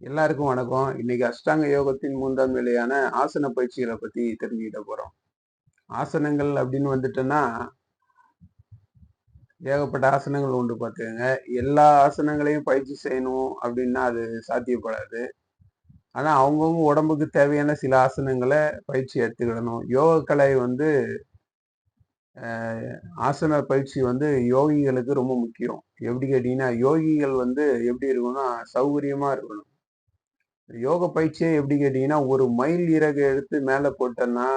எல்லாருக்கும் வணக்கம். இன்னைக்கு அஷ்டாங்க யோகத்தின் மூன்றாம் நிலையான ஆசன பயிற்சிகளை பத்தி தெரிஞ்சுக்கிட்ட போறோம். ஆசனங்கள் அப்படின்னு வந்துட்டோன்னா ஏகப்பட்ட ஆசனங்கள் உண்டு பார்த்துக்கோங்க. எல்லா ஆசனங்களையும் பயிற்சி செய்யணும் அப்படின்னா அது சாத்தியப்படாது. ஆனா அவங்கவுங்க உடம்புக்கு தேவையான சில ஆசனங்களை பயிற்சி எடுத்துக்கிடணும். யோக கலை வந்து ஆசன பயிற்சி வந்து யோகிகளுக்கு ரொம்ப முக்கியம். எப்படி கேட்டிங்கன்னா யோகிகள் வந்து எப்படி இருக்கணும்னா சௌகரியமாக இருக்கணும். யோக பயிற்சியே எப்படி கேட்டீங்கன்னா ஒரு மைல் இறகு எடுத்து மேலே போட்டோம்னா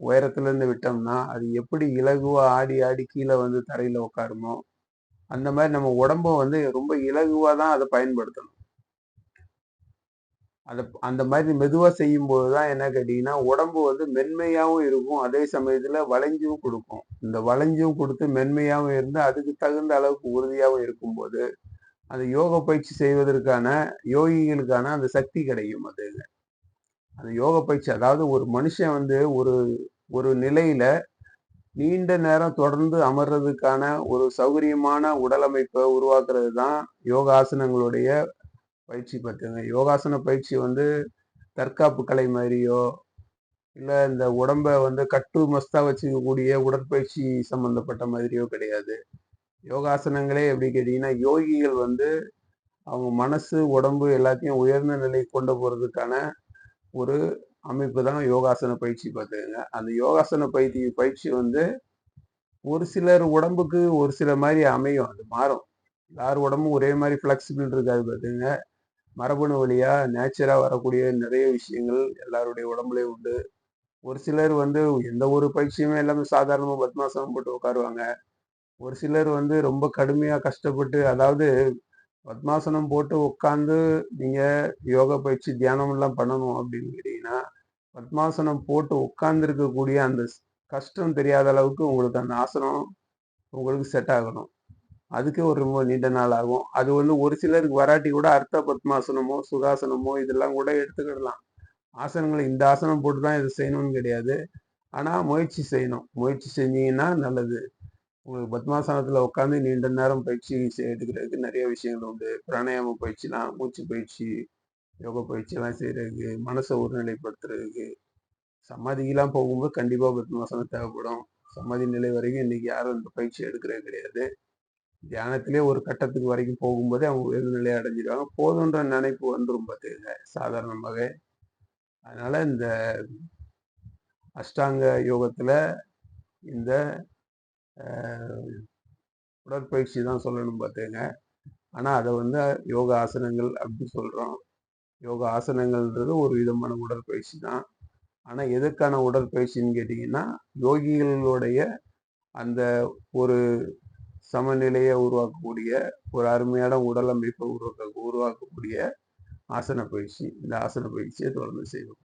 உயரத்துல இருந்து விட்டோம்னா அது எப்படி இலகுவா ஆடி ஆடி கீழே வந்து தரையில உட்காருமோ அந்த மாதிரி நம்ம உடம்ப வந்து ரொம்ப இலகுவாக தான் அதை பயன்படுத்தணும். அதை அந்த மாதிரி மெதுவாக செய்யும்போது தான் என்ன கேட்டிங்கன்னா உடம்பு வந்து மென்மையாகவும் இருக்கும். அதே சமயத்தில் வளைஞ்சும் கொடுக்கும். இந்த வளைஞ்சும் கொடுத்து மென்மையாகவும் இருந்து அதுக்கு தகுந்த அளவுக்கு உறுதியாகவும் இருக்கும்போது அந்த யோக பயிற்சி செய்வதற்கான யோகிகளுக்கான அந்த சக்தி கிடைக்கும் அது. அந்த யோக பயிற்சி அதாவது ஒரு மனுஷன் வந்து ஒரு ஒரு நிலையில நீண்ட நேரம் தொடர்ந்து அமர்றதுக்கான ஒரு சௌகரியமான உடலமைப்பை உருவாக்குறது தான் யோகாசனங்களுடைய பயிற்சி பார்த்துங்க யோகாசன பயிற்சி வந்து தற்காப்பு கலை மாதிரியோ இல்லை இந்த உடம்ப வந்து கட்டு மஸ்தா வச்சுக்கக்கூடிய உடற்பயிற்சி சம்பந்தப்பட்ட மாதிரியோ கிடையாது. யோகாசனங்களே எப்படி கேட்டிங்கன்னா யோகிகள் வந்து அவங்க மனசு உடம்பு எல்லாத்தையும் உயர்ந்த நிலை கொண்டு போகிறதுக்கான ஒரு அமைப்பு தான் யோகாசன பயிற்சி பார்த்துக்கோங்க. அந்த யோகாசன பயிற்சி பயிற்சி வந்து ஒரு சிலர் உடம்புக்கு ஒரு சில மாதிரி அமையும் அது மாறும். எல்லார் உடம்பும் ஒரே மாதிரி ஃப்ளெக்சிபிள் இருக்காது பார்த்துங்க மரபணு வழியாக நேச்சராக வரக்கூடிய நிறைய விஷயங்கள் எல்லாருடைய உடம்புலேயும் உண்டு. ஒரு சிலர் வந்து எந்த ஒரு பயிற்சியுமே எல்லாமே சாதாரணமாக பத்மாசனம் போட்டு உட்காருவாங்க. ஒரு சிலர் வந்து ரொம்ப கடுமையாக கஷ்டப்பட்டு அதாவது பத்மாசனம் போட்டு உட்காந்து நீங்கள் யோகா பயிற்சி தியானமெல்லாம் பண்ணணும் அப்படின்னு கேட்டீங்கன்னா பத்மாசனம் போட்டு உட்காந்துருக்கக்கூடிய அந்த கஷ்டம் தெரியாத அளவுக்கு உங்களுக்கு அந்த ஆசனம் உங்களுக்கு செட் ஆகணும். அதுக்கு ஒரு ரொம்ப நீண்ட நாள் ஆகும். அது வந்து ஒரு சிலருக்கு வராட்டி கூட அர்த்த பத்மாசனமோ சுகாசனமோ இதெல்லாம் கூட எடுத்துக்கிடலாம். ஆசனங்களை இந்த ஆசனம் போட்டு தான் இதை செய்யணும்னு கிடையாது. ஆனால் முயற்சி செய்யணும். முயற்சி செஞ்சீங்கன்னா நல்லது. உங்களுக்கு பத்மாசனத்தில் உட்காந்து நீண்ட நேரம் பயிற்சி எடுக்கிறதுக்கு நிறைய விஷயங்கள் உண்டு. பிராணாயாம பயிற்சிலாம் மூச்சு பயிற்சி யோகா பயிற்சியெல்லாம் செய்கிறதுக்கு மனசை ஒருநிலைப்படுத்துறதுக்கு. சமாதிக்கெல்லாம் போகும்போது கண்டிப்பாக பத்மாசனம் தேவைப்படும். சமாதி நிலை வரைக்கும் இன்றைக்கி யாரும் இந்த பயிற்சி எடுக்கிறது கிடையாது. தியானத்திலே ஒரு கட்டத்துக்கு வரைக்கும் போகும்போதே அவங்க உயர்ந்த நிலையை அடைஞ்சிருவாங்க போதுன்ற நினைப்பு வந்துடும் பார்த்துக்கங்க சாதாரணமாகவே அதனால் இந்த அஷ்டாங்க யோகத்தில் இந்த உடற்பயிற்சி தான் சொல்லணும் பார்த்துங்க ஆனால் அதை வந்து யோகா ஆசனங்கள் அப்படி சொல்கிறோம் யோகா ஆசனங்கள்ன்றது ஒரு விதமான உடற்பயிற்சி தான். ஆனால் எதுக்கான உடற்பயிற்சின்னு கேட்டிங்கன்னா யோகிகளுடைய அந்த ஒரு சமநிலையை உருவாக்கக்கூடிய ஒரு அருமையான உடல் அமைப்பை உருவாக்க உருவாக்கக்கூடிய ஆசன பயிற்சி. இந்த ஆசன பயிற்சியை தொடர்ந்து செய்வோம்.